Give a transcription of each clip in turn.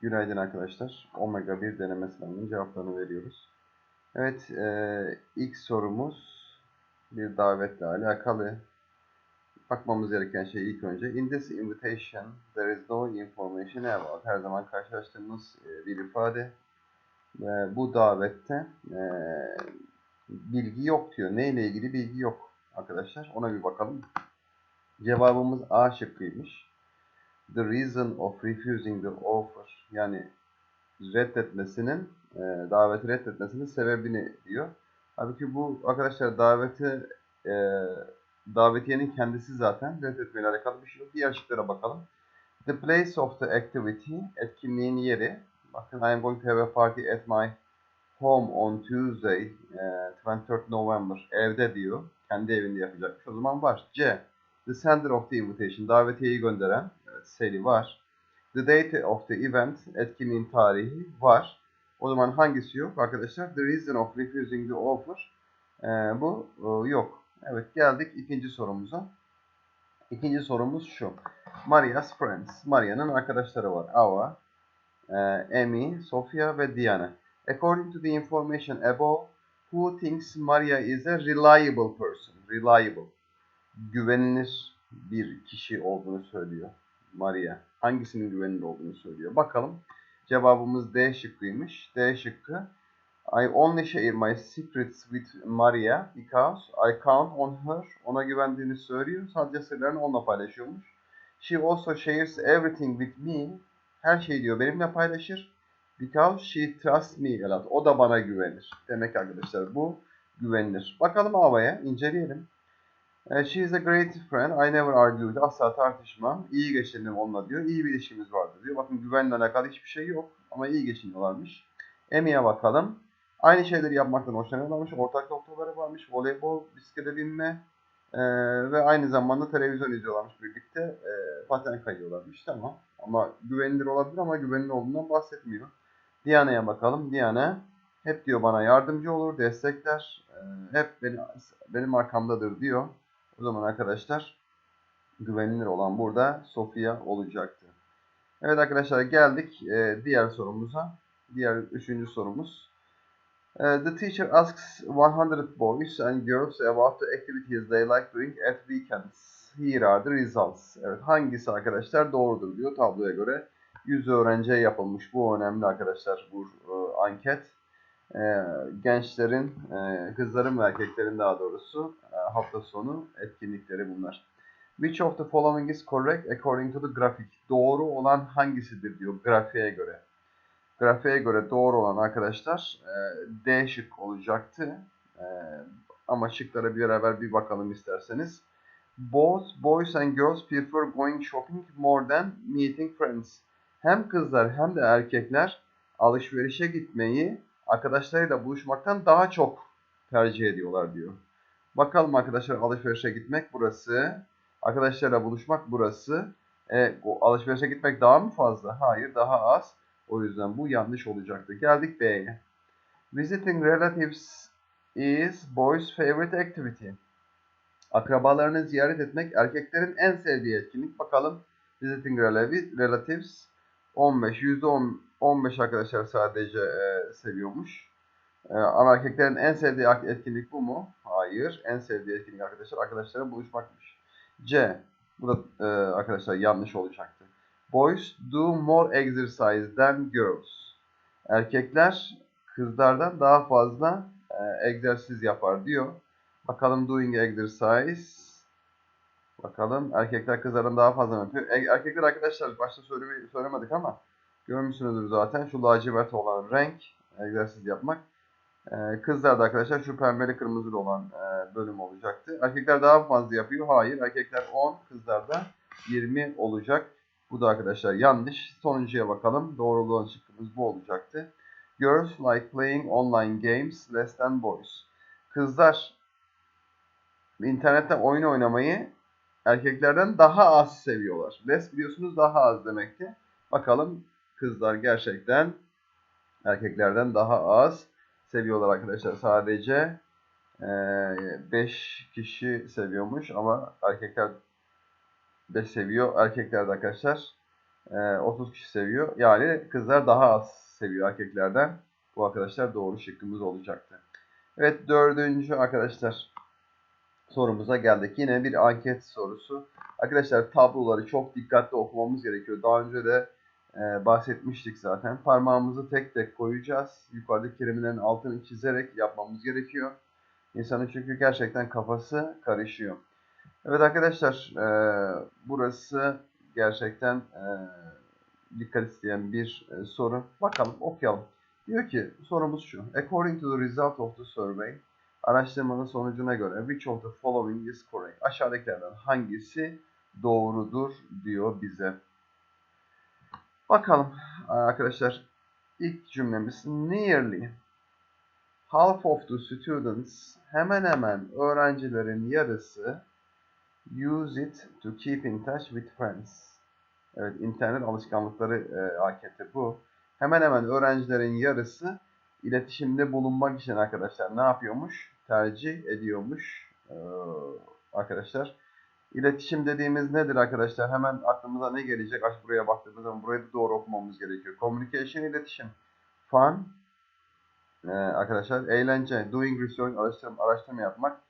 Günaydın arkadaşlar. Omega 1 deneme sınavının cevaplarını veriyoruz. Evet, e, ilk sorumuz bir davetle alakalı. Bakmamız gereken şey ilk önce. In this invitation, there is no information about. Her zaman karşılaştığımız e, bir ifade. Ve bu davette e, bilgi yok diyor. Neyle ilgili bilgi yok arkadaşlar. Ona bir bakalım. Cevabımız A şıkkıymış. The reason of refusing the offer yani reddetmesinin e, daveti reddetmesinin sebebini diyor. Halbuki bu arkadaşlar daveti e, davetiyenin kendisi zaten reddetmeyle alakalı bir şey yok. Diğer şıklara bakalım. The place of the activity etkinliğin yeri. Bakın I am going to have a party at my home on Tuesday e, 23 November. Evde diyor. Kendi evinde yapacakmış. O zaman var. C. The sender of the invitation. Davetiyeyi gönderen. Evet, Sally var. The date of the event. Etkinliğin tarihi var. O zaman hangisi yok arkadaşlar? The reason of refusing the offer. Ee, bu e, yok. Evet geldik ikinci sorumuza. İkinci sorumuz şu. Maria's friends. Maria'nın arkadaşları var. Ava, e, Sofia ve Diana. According to the information above, who thinks Maria is a reliable person? Reliable. Güvenilir bir kişi olduğunu söylüyor Maria. Hangisinin güvenilir olduğunu söylüyor. Bakalım. Cevabımız D şıkkıymış. D şıkkı. I only share my secrets with Maria because I count on her. Ona güvendiğini söylüyor. Sadece sırlarını onunla paylaşıyormuş. She also shares everything with me. Her şeyi diyor benimle paylaşır. Because she trusts me a lot. O da bana güvenir. Demek arkadaşlar bu güvenilir. Bakalım havaya inceleyelim. Uh, She is a great friend. I never argued. Asla tartışmam. İyi geçindim onunla diyor. İyi bir ilişkimiz vardı diyor. Bakın güvenle alakalı hiçbir şey yok. Ama iyi geçiniyorlarmış. Emmy'ye bakalım. Aynı şeyleri yapmaktan hoşlanıyorlarmış. Ortak noktaları varmış. Voleybol, bisiklete binme ee, ve aynı zamanda televizyon izliyorlarmış birlikte. Ee, paten kayıyorlarmış. Tamam. Ama güvenilir olabilir ama güvenilir olduğundan bahsetmiyor. Diana'ya bakalım. Diana hep diyor bana yardımcı olur, destekler. Ee, hep benim, benim arkamdadır diyor. O zaman arkadaşlar güvenilir olan burada Sofia olacaktı. Evet arkadaşlar geldik e, diğer sorumuza. Diğer üçüncü sorumuz. E, the teacher asks 100 boys and girls about the activities they like doing at weekends. Here are the results. Evet hangisi arkadaşlar doğrudur diyor tabloya göre. 100 öğrenciye yapılmış bu önemli arkadaşlar bu e, anket e, gençlerin, e, kızların ve erkeklerin daha doğrusu e, hafta sonu etkinlikleri bunlar. Which of the following is correct according to the graphic? Doğru olan hangisidir diyor grafiğe göre. Grafiğe göre doğru olan arkadaşlar e, D şık olacaktı. E, ama şıklara bir beraber bir bakalım isterseniz. Both boys and girls prefer going shopping more than meeting friends. Hem kızlar hem de erkekler alışverişe gitmeyi arkadaşlarıyla buluşmaktan daha çok tercih ediyorlar diyor. Bakalım arkadaşlar alışverişe gitmek burası. Arkadaşlarla buluşmak burası. E, alışverişe gitmek daha mı fazla? Hayır daha az. O yüzden bu yanlış olacaktı. Geldik B'ye. Visiting relatives is boys favorite activity. Akrabalarını ziyaret etmek erkeklerin en sevdiği etkinlik. Bakalım visiting relatives 15, %10 15 arkadaşlar sadece e, seviyormuş. E, ama erkeklerin en sevdiği etkinlik bu mu? Hayır. En sevdiği etkinlik arkadaşlar arkadaşlarla buluşmakmış. C. Bu da e, arkadaşlar yanlış olacaktı. Boys do more exercise than girls. Erkekler kızlardan daha fazla e, egzersiz yapar diyor. Bakalım doing exercise. Bakalım erkekler kızlardan daha fazla yapıyor. E, erkekler arkadaşlar başta söyleme, söylemedik ama Görmüşsünüzdür zaten şu lacivert olan renk egzersiz yapmak. Ee, kızlar da arkadaşlar şu pembeli kırmızılı olan e, bölüm olacaktı. Erkekler daha fazla yapıyor. Hayır. Erkekler 10, kızlar da 20 olacak. Bu da arkadaşlar yanlış. Sonuncuya bakalım. Doğru olan şıkkımız bu olacaktı. Girls like playing online games less than boys. Kızlar internetten oyun oynamayı erkeklerden daha az seviyorlar. Less biliyorsunuz daha az demekti. Bakalım kızlar gerçekten erkeklerden daha az seviyorlar arkadaşlar. Sadece 5 e, kişi seviyormuş ama erkekler 5 seviyor. Erkekler de arkadaşlar Ee, 30 kişi seviyor. Yani kızlar daha az seviyor erkeklerden. Bu arkadaşlar doğru şıkkımız olacaktı. Evet dördüncü arkadaşlar sorumuza geldik. Yine bir anket sorusu. Arkadaşlar tabloları çok dikkatli okumamız gerekiyor. Daha önce de e, bahsetmiştik zaten. Parmağımızı tek tek koyacağız. Yukarıdaki kelimelerin altını çizerek yapmamız gerekiyor. İnsanın çünkü gerçekten kafası karışıyor. Evet arkadaşlar e, burası gerçekten e, dikkat isteyen bir e, soru. Bakalım okuyalım. Diyor ki sorumuz şu. According to the result of the survey, araştırmanın sonucuna göre which of the following is correct? Aşağıdakilerden hangisi doğrudur diyor bize. Bakalım arkadaşlar. İlk cümlemiz nearly half of the students hemen hemen öğrencilerin yarısı use it to keep in touch with friends. Evet internet alışkanlıkları e, AKT bu. Hemen hemen öğrencilerin yarısı iletişimde bulunmak için arkadaşlar ne yapıyormuş? Tercih ediyormuş ee, arkadaşlar. İletişim dediğimiz nedir arkadaşlar? Hemen aklımıza ne gelecek? Aç buraya baktığımız zaman burayı doğru okumamız gerekiyor. Communication iletişim. Fun ee, arkadaşlar eğlence. Doing research araştırma, araştırma yapmak.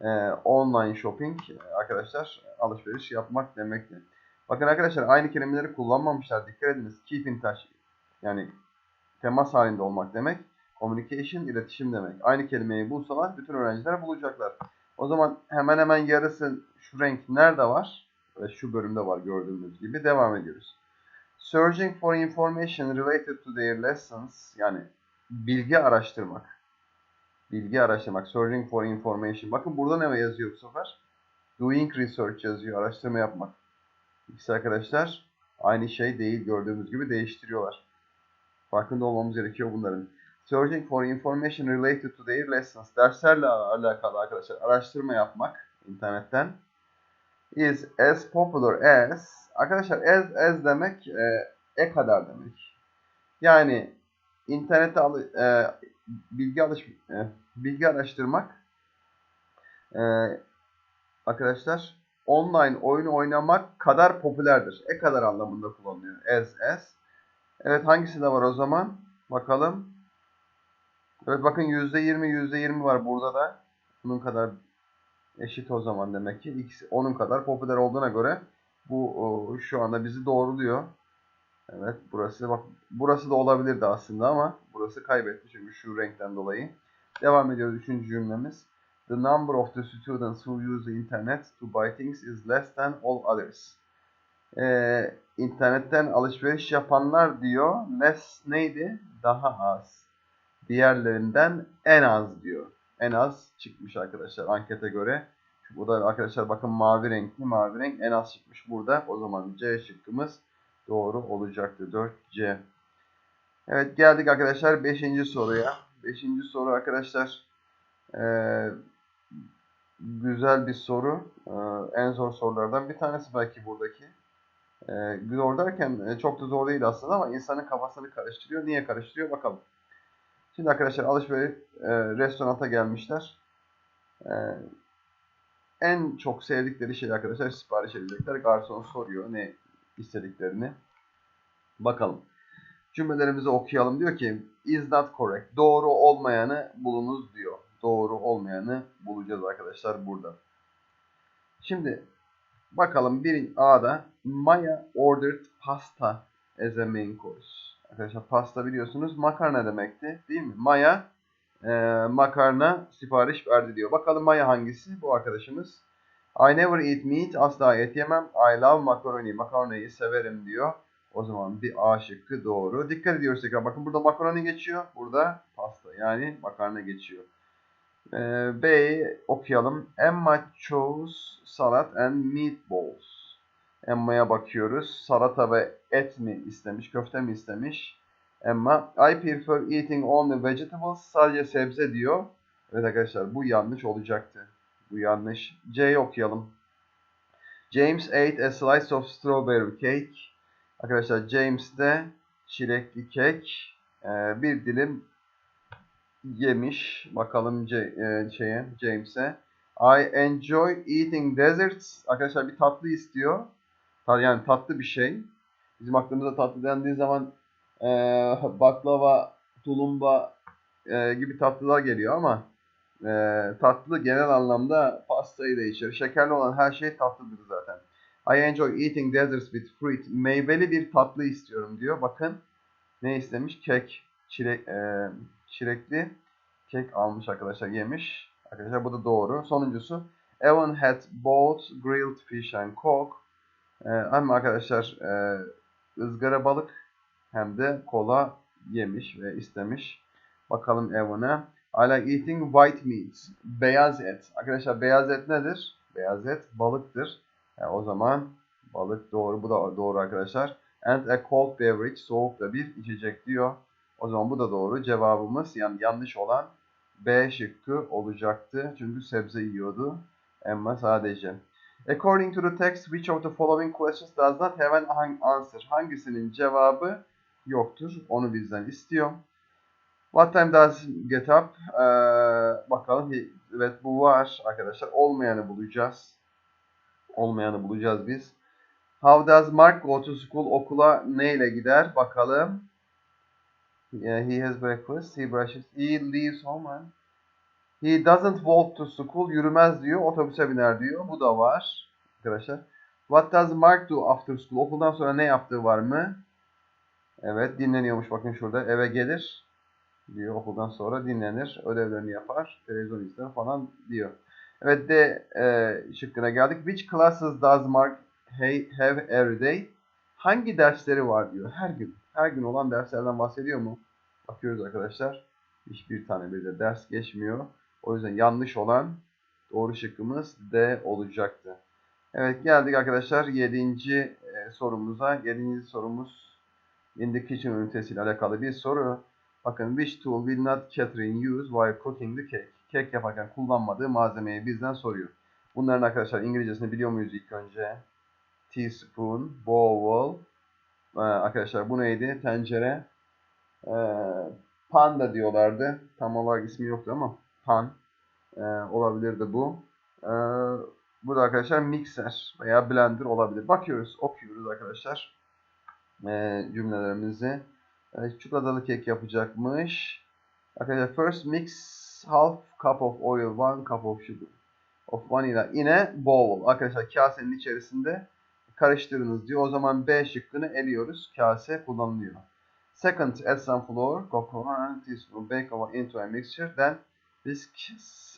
Ee, online shopping arkadaşlar alışveriş yapmak demektir. Bakın arkadaşlar aynı kelimeleri kullanmamışlar. Dikkat ediniz. Keep in touch. Yani temas halinde olmak demek. Communication iletişim demek. Aynı kelimeyi bulsalar bütün öğrenciler bulacaklar. O zaman hemen hemen yarısı şu renk nerede var? Ve şu bölümde var gördüğünüz gibi. Devam ediyoruz. Searching for information related to their lessons. Yani bilgi araştırmak. Bilgi araştırmak. Searching for information. Bakın burada ne yazıyor bu sefer? Doing research yazıyor. Araştırma yapmak. İkisi arkadaşlar aynı şey değil. Gördüğümüz gibi değiştiriyorlar. Farkında olmamız gerekiyor bunların. Searching for information related to their lessons. Derslerle alakalı arkadaşlar araştırma yapmak internetten is as popular as arkadaşlar as as demek e, e kadar demek. Yani internette al, e, bilgi alış e, bilgi araştırmak e, arkadaşlar online oyun oynamak kadar popülerdir. E kadar anlamında kullanılıyor. As as. Evet hangisi de var o zaman? Bakalım. Evet bakın %20 %20 var burada da. Bunun kadar eşit o zaman demek ki. X onun kadar popüler olduğuna göre bu şu anda bizi doğruluyor. Evet burası bak burası da olabilirdi aslında ama burası kaybetti çünkü şu renkten dolayı. Devam ediyoruz üçüncü cümlemiz. The number of the students who use the internet to buy things is less than all others. Ee, internetten alışveriş yapanlar diyor. Less neydi? Daha az. Diğerlerinden en az diyor. En az çıkmış arkadaşlar ankete göre. Bu da arkadaşlar bakın mavi renkli. Mavi renk en az çıkmış burada. O zaman C şıkkımız doğru olacaktı. 4C. Evet geldik arkadaşlar 5. soruya. 5. soru arkadaşlar ee, güzel bir soru. Ee, en zor sorulardan bir tanesi belki buradaki. Ee, zor derken e, çok da zor değil aslında ama insanın kafasını karıştırıyor. Niye karıştırıyor bakalım. Şimdi arkadaşlar alışveriş e, restoranta gelmişler. E, en çok sevdikleri şey arkadaşlar sipariş edecekler. Garson soruyor ne istediklerini. Bakalım. Cümlelerimizi okuyalım. Diyor ki is not correct. Doğru olmayanı bulunuz diyor. Doğru olmayanı bulacağız arkadaşlar burada. Şimdi bakalım bir A'da Maya ordered pasta as a main course. Arkadaşlar pasta biliyorsunuz makarna demekti değil mi? Maya e, makarna sipariş verdi diyor. Bakalım Maya hangisi? Bu arkadaşımız. I never eat meat. Asla et yemem. I love macaroni. Makarnayı severim diyor. O zaman bir A şıkkı doğru. Dikkat ediyoruz tekrar. Bakın burada makaroni geçiyor. Burada pasta yani makarna geçiyor. Ee, B'yi okuyalım. Emma chose salad and meatballs. Emma'ya bakıyoruz. Salata ve et mi istemiş, köfte mi istemiş? Emma, I prefer eating only vegetables. Sadece sebze diyor. Evet arkadaşlar bu yanlış olacaktı. Bu yanlış. C'yi okuyalım. James ate a slice of strawberry cake. Arkadaşlar James de çilekli kek e, bir dilim yemiş. Bakalım C, e, şeye James'e. I enjoy eating desserts. Arkadaşlar bir tatlı istiyor. Yani tatlı bir şey. Bizim aklımıza tatlı dendiği zaman e, baklava, tulumba e, gibi tatlılar geliyor ama e, tatlı genel anlamda pastayı da içerir. Şekerli olan her şey tatlıdır zaten. I enjoy eating desserts with fruit. Meyveli bir tatlı istiyorum diyor. Bakın ne istemiş? Kek. Çilek, e, çilekli kek almış arkadaşlar yemiş. Arkadaşlar bu da doğru. Sonuncusu Evan had both grilled fish and coke. E, hem arkadaşlar e, ızgara balık hem de kola yemiş ve istemiş. Bakalım Evan'a. I like eating white meat. Beyaz et. Arkadaşlar beyaz et nedir? Beyaz et balıktır. E, o zaman balık doğru. Bu da doğru arkadaşlar. And a cold beverage. Soğuk da bir içecek diyor. O zaman bu da doğru. Cevabımız yani yanlış olan B şıkkı olacaktı. Çünkü sebze yiyordu. Emma sadece. According to the text, which of the following questions does not have an answer? Hangisinin cevabı yoktur? Onu bizden istiyor. What time does get up? Ee, bakalım. Evet bu var arkadaşlar. Olmayanı bulacağız. Olmayanı bulacağız biz. How does Mark go to school? Okula neyle gider? Bakalım. Yeah, he has breakfast. He brushes. He leaves home. And he doesn't walk to school. Yürümez diyor. Otobüse biner diyor. Bu da var. Arkadaşlar. What does Mark do after school? Okuldan sonra ne yaptığı var mı? Evet dinleniyormuş. Bakın şurada. Eve gelir diyor. Okuldan sonra dinlenir. Ödevlerini yapar. Televizyon izler falan diyor. Evet de e, şıkkına geldik. Which classes does Mark have every day? Hangi dersleri var diyor. Her gün. Her gün olan derslerden bahsediyor mu? Bakıyoruz arkadaşlar. Hiçbir tane bir de ders geçmiyor. O yüzden yanlış olan doğru şıkkımız D olacaktı. Evet geldik arkadaşlar 7. sorumuza. 7. sorumuz in the kitchen ünitesiyle alakalı bir soru. Bakın which tool will not Catherine use while cooking the cake? Kek yaparken kullanmadığı malzemeyi bizden soruyor. Bunların arkadaşlar İngilizcesini biliyor muyuz ilk önce? Teaspoon, bowl, ee, arkadaşlar bu neydi? Tencere, ee, pan da diyorlardı. Tam olarak ismi yoktu ama pan ee, olabilirdi bu. Ee, bu da arkadaşlar mikser veya blender olabilir. Bakıyoruz, okuyoruz arkadaşlar ee, cümlelerimizi. Ee, çikolatalı kek yapacakmış. Arkadaşlar first mix half cup of oil, one cup of sugar of vanilla in a bowl. Arkadaşlar kasenin içerisinde karıştırınız diyor. O zaman B şıkkını eliyoruz. Kase kullanılıyor. Second, add some flour, cocoa and teaspoon bake into a mixture. Then whisk,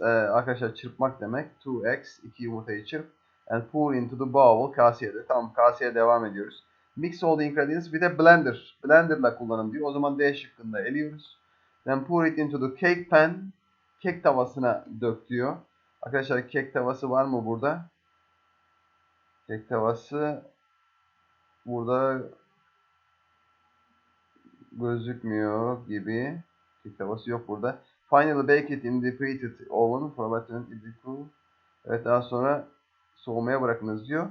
e, arkadaşlar çırpmak demek. 2x, 2 yumurtayı çırp. And pour into the bowl, kaseye de. Tamam, kaseye devam ediyoruz. Mix all the ingredients with a blender. Blenderla kullanın diyor. O zaman D şıkkında eliyoruz. Then pour it into the cake pan. Kek tavasına dök diyor. Arkadaşlar kek tavası var mı burada? Kek tavası burada gözükmüyor gibi. Kek tavası yok burada. Finally bake it in the preheated oven for about 20 cool. Evet daha sonra soğumaya bırakınız diyor.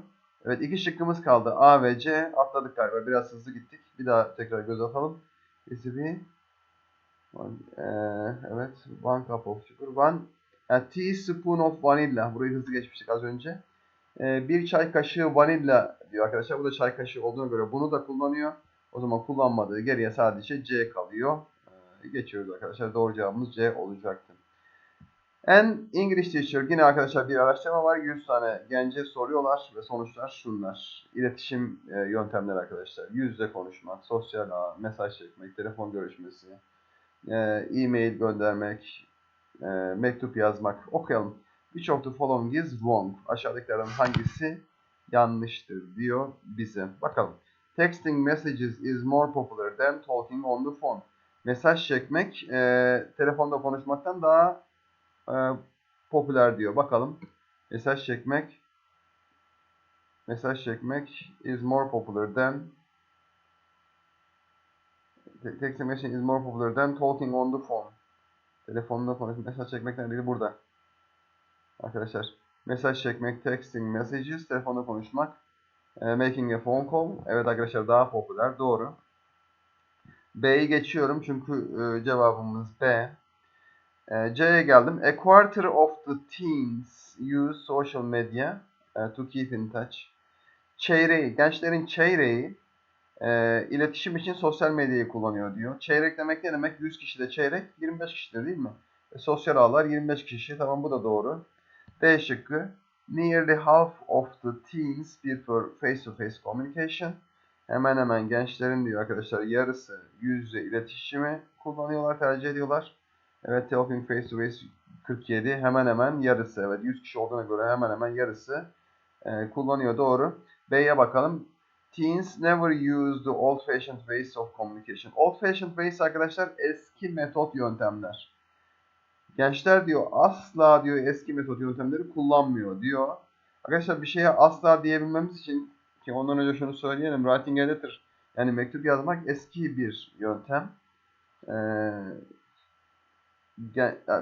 Evet iki şıkkımız kaldı. A ve C. Atladık galiba. Biraz hızlı gittik. Bir daha tekrar göz atalım. Recipe. Ee, evet. One cup of sugar. One a teaspoon of vanilla. Burayı hızlı geçmiştik az önce. Bir çay kaşığı vanilla diyor arkadaşlar. Bu da çay kaşığı olduğuna göre bunu da kullanıyor. O zaman kullanmadığı geriye sadece C kalıyor. Geçiyoruz arkadaşlar. Doğru cevabımız C olacaktı. En English Teacher yine arkadaşlar bir araştırma var. 100 tane gence soruyorlar ve sonuçlar şunlar. İletişim e, yöntemleri arkadaşlar. Yüzle konuşmak, sosyal ağ, mesaj çekmek, telefon görüşmesi, e, e-mail göndermek, e, mektup yazmak. Okuyalım. Which of the following is wrong? Aşağıdakilerden hangisi yanlıştır diyor bize. Bakalım. Texting messages is more popular than talking on the phone. Mesaj çekmek e, telefonda konuşmaktan daha e, popüler diyor. Bakalım. Mesaj çekmek mesaj çekmek is more popular than texting messaging is more popular than talking on the phone. Telefonda konuşmak, mesaj çekmek neredeydi? Burada. Arkadaşlar mesaj çekmek, texting messages, telefonda konuşmak, e, making a phone call. Evet arkadaşlar daha popüler. Doğru. B'yi geçiyorum çünkü e, cevabımız B. E, C'ye geldim. A quarter of the teens use social media uh, to keep in touch. Çeyreği, gençlerin çeyreği Ee, iletişim için sosyal medyayı kullanıyor diyor. Çeyrek demek ne demek? 100 kişi de çeyrek 25 kişidir değil mi? E, sosyal ağlar 25 kişi. Tamam bu da doğru. D şıkkı. Nearly half of the teens prefer face-to-face communication. Hemen hemen gençlerin diyor arkadaşlar yarısı yüz yüze iletişimi kullanıyorlar, tercih ediyorlar. Evet, talking face to face 47 hemen hemen yarısı. Evet 100 kişi olduğuna göre hemen hemen yarısı e, kullanıyor. Doğru. B'ye bakalım. Teens never use the old fashioned ways of communication. Old fashioned ways arkadaşlar eski metot yöntemler. Gençler diyor asla diyor eski metot yöntemleri kullanmıyor diyor. Arkadaşlar bir şeye asla diyebilmemiz için ki ondan önce şunu söyleyelim. Writing letter yani mektup yazmak eski bir yöntem. Ee,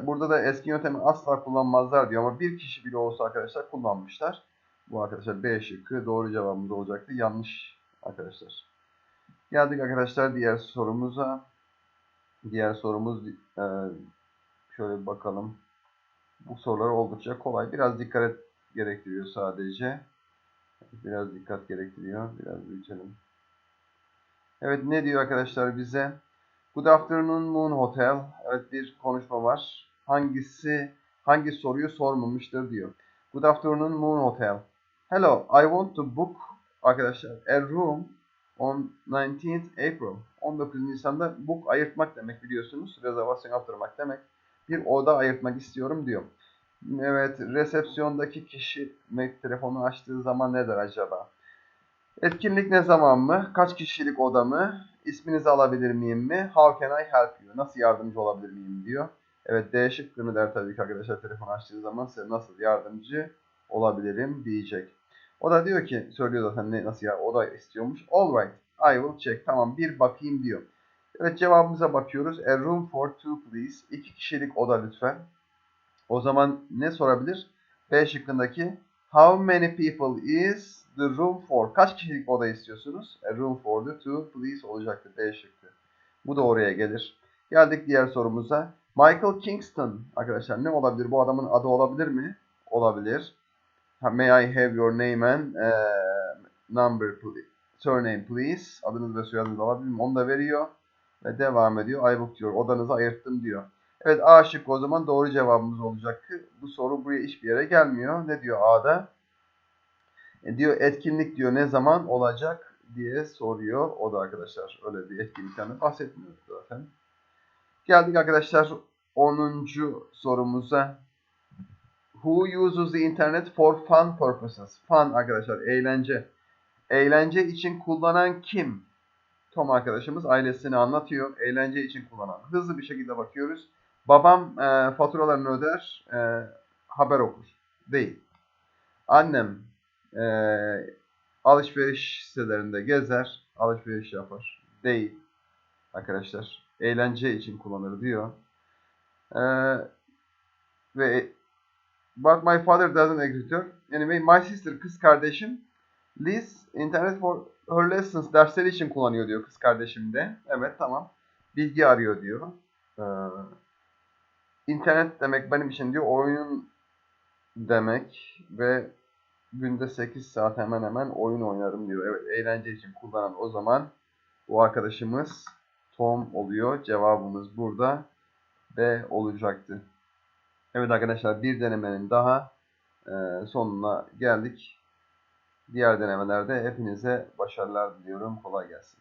burada da eski yöntemi asla kullanmazlar diyor ama bir kişi bile olsa arkadaşlar kullanmışlar. Bu arkadaşlar B şıkkı doğru cevabımız olacaktı. Yanlış arkadaşlar. Geldik arkadaşlar diğer sorumuza. Diğer sorumuz e, şöyle bakalım. Bu sorular oldukça kolay. Biraz dikkat gerektiriyor sadece. Biraz dikkat gerektiriyor. Biraz büyütelim. Evet ne diyor arkadaşlar bize? Good afternoon Moon Hotel. Evet bir konuşma var. Hangisi hangi soruyu sormamıştır diyor. Good afternoon Moon Hotel. Hello, I want to book arkadaşlar a room on 19th April. 19 Nisan'da book ayırtmak demek biliyorsunuz. Rezervasyon yaptırmak demek. Bir oda ayırtmak istiyorum diyor. Evet, resepsiyondaki kişi telefonu açtığı zaman ne der acaba? Etkinlik ne zaman mı? Kaç kişilik oda mı? İsminizi alabilir miyim mi? How can I help you? Nasıl yardımcı olabilir miyim diyor. Evet D şıkkını der tabii ki arkadaşlar telefon açtığı zaman size nasıl yardımcı olabilirim diyecek. O da diyor ki söylüyor zaten ne, nasıl ya oda istiyormuş. Alright I will check. Tamam bir bakayım diyor. Evet cevabımıza bakıyoruz. A room for two please. İki kişilik oda lütfen. O zaman ne sorabilir? B şıkkındaki How many people is the room for? Kaç kişilik oda istiyorsunuz? A room for the two please olacaktır B şıkkı. Bu da oraya gelir. Geldik diğer sorumuza. Michael Kingston arkadaşlar ne olabilir? Bu adamın adı olabilir mi? Olabilir. May I have your name and eh, number please? Surname please. Adınız ve soyadınızı alabilir miyim? Onu da veriyor. Ve devam ediyor. I booked diyor. Odanızı ayırttım diyor. Evet A şıkkı o zaman doğru cevabımız olacak. Bu soru buraya hiçbir yere gelmiyor. Ne diyor A'da? E, diyor etkinlik diyor ne zaman olacak diye soruyor. O da arkadaşlar öyle bir etkinlikten bahsetmiyor zaten. Geldik arkadaşlar 10. sorumuza. Who uses the internet for fun purposes? Fun arkadaşlar eğlence. Eğlence için kullanan kim? Tom arkadaşımız ailesini anlatıyor. Eğlence için kullanan. Hızlı bir şekilde bakıyoruz. Babam e, faturalarını öder, e, haber okur. Değil. Annem e, alışveriş sitelerinde gezer, alışveriş yapar. Değil. Arkadaşlar. Eğlence için kullanır diyor. E, ve But my father doesn't agree diyor. Anyway, my sister, kız kardeşim Liz internet for her lessons dersleri için kullanıyor diyor kız kardeşim de. Evet tamam. Bilgi arıyor diyor. Ee, internet demek benim için diyor oyun demek ve günde 8 saat hemen hemen oyun oynarım diyor. Evet eğlence için kullanan o zaman bu arkadaşımız Tom oluyor. Cevabımız burada B olacaktı. Evet arkadaşlar bir denemenin daha e, sonuna geldik. Diğer denemelerde hepinize başarılar diliyorum. Kolay gelsin.